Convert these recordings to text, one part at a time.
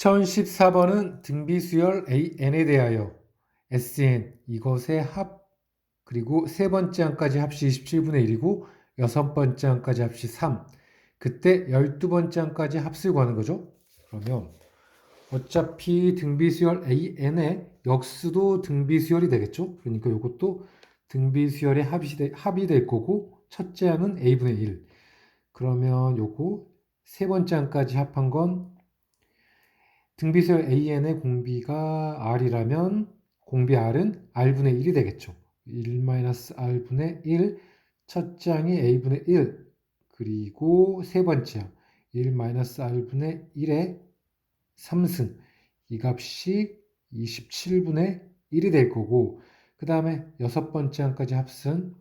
1014번은 등비수열 AN에 대하여 SN 이것의 합 그리고 세 번째 항까지 합시 27분의 1이고 여섯 번째 항까지 합시 3 그때 12번째 항까지 합을 구하는 거죠. 그러면 어차피 등비수열 AN의 역수도 등비수열이 되겠죠. 그러니까 이것도 등비수열의 합이, 되, 합이 될 거고 첫째 항은 A분의 1 그러면 요거 세 번째 항까지 합한 건 등비수열 AN의 공비가 R이라면 공비 R은 R분의 1이 되겠죠. 1-R분의 1 첫째 항이 A분의 1 그리고 세 번째 항 1-R분의 1의 3승. 이 값이 27분의 1이 될 거고 그 다음에 여섯 번째 항까지 합은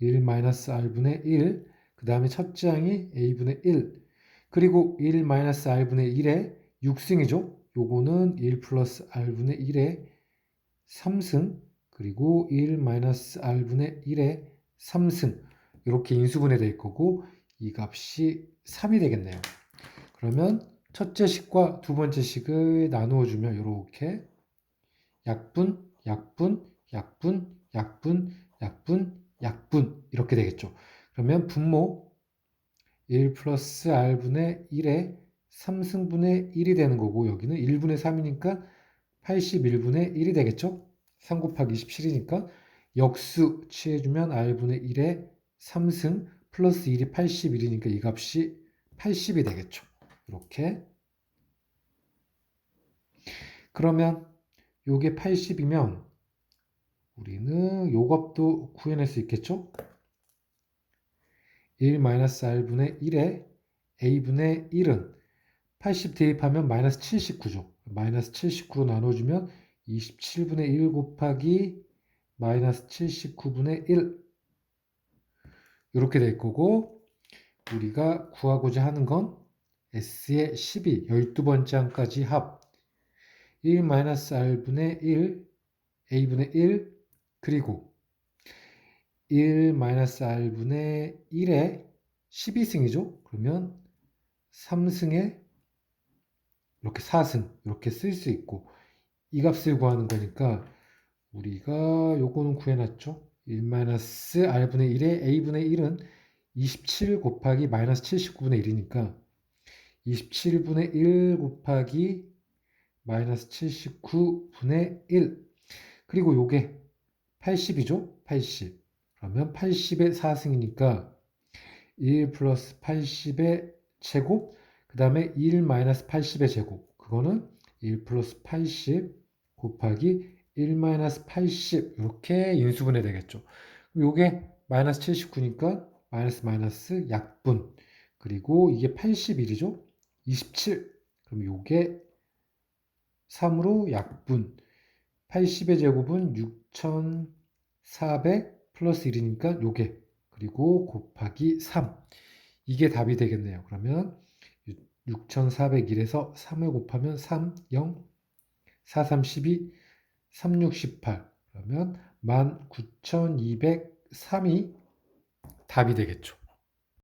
1-R분의 1, 그 다음에 첫째 항이 A분의 1, 그리고 1-R분의 1의 6승이죠. 요거는 1 플러스 R분의 1의 3승, 그리고 1-R분의 1의 3승 이렇게 인수분해 될 거고 이 값이 3이 되겠네요. 그러면 첫째 식과 두 번째 식을 나누어 주면 이렇게 약분, 약분, 약분, 약분, 약분, 약분 이렇게 되겠죠. 그러면 분모 1 플러스 r분의 1의 3승분의 1이 되는 거고 여기는 1분의 3이니까 81분의 1이 되겠죠. 3 곱하기 27이니까 역수 취해주면 r분의 1의 3승 플러스 1이 81이니까 이 값이 80이 되겠죠. 이렇게 그러면 요게 80이면 우리는 요 값도 구해낼 수 있겠죠? 1-r분의 1에 a분의 1은 80 대입하면 마이너스 79죠. 마이너스 79로 나눠주면 27분의 1 곱하기 마이너스 79분의 1 이렇게 될 거고 우리가 구하고자 하는 건 S의 12, 12번째 항까지 합 1-r분의 1, a분의 1, 그리고 1-r분의 1의 12승이죠. 그러면 3승에 이렇게 4승 이렇게 쓸 수 있고 이 값을 구하는 거니까 우리가 요거는 구해놨죠. 1-r분의 1의 a분의 1은 27 곱하기 마이너스 79분의 1이니까 27분의 1 곱하기 마이너스 79분의 1 그리고 요게 80이죠? 80 그러면 80의 4승이니까 1 플러스 80의 제곱 그 다음에 1 마이너스 80의 제곱. 그거는 1 플러스 80 곱하기 1 마이너스 80 이렇게 인수분해 되겠죠. 요게 마이너스 79니까 마이너스 마이너스 약분. 그리고 이게 81이죠. 27 그럼 요게 3으로 약분. 80의 제곱은 6400 플러스 1이니까 요게. 그리고 곱하기 3 이게 답이 되겠네요. 그러면 6401에서 3을 곱하면 3, 0, 4, 3, 12, 3, 6, 18 그러면 19203이 답이 되겠죠.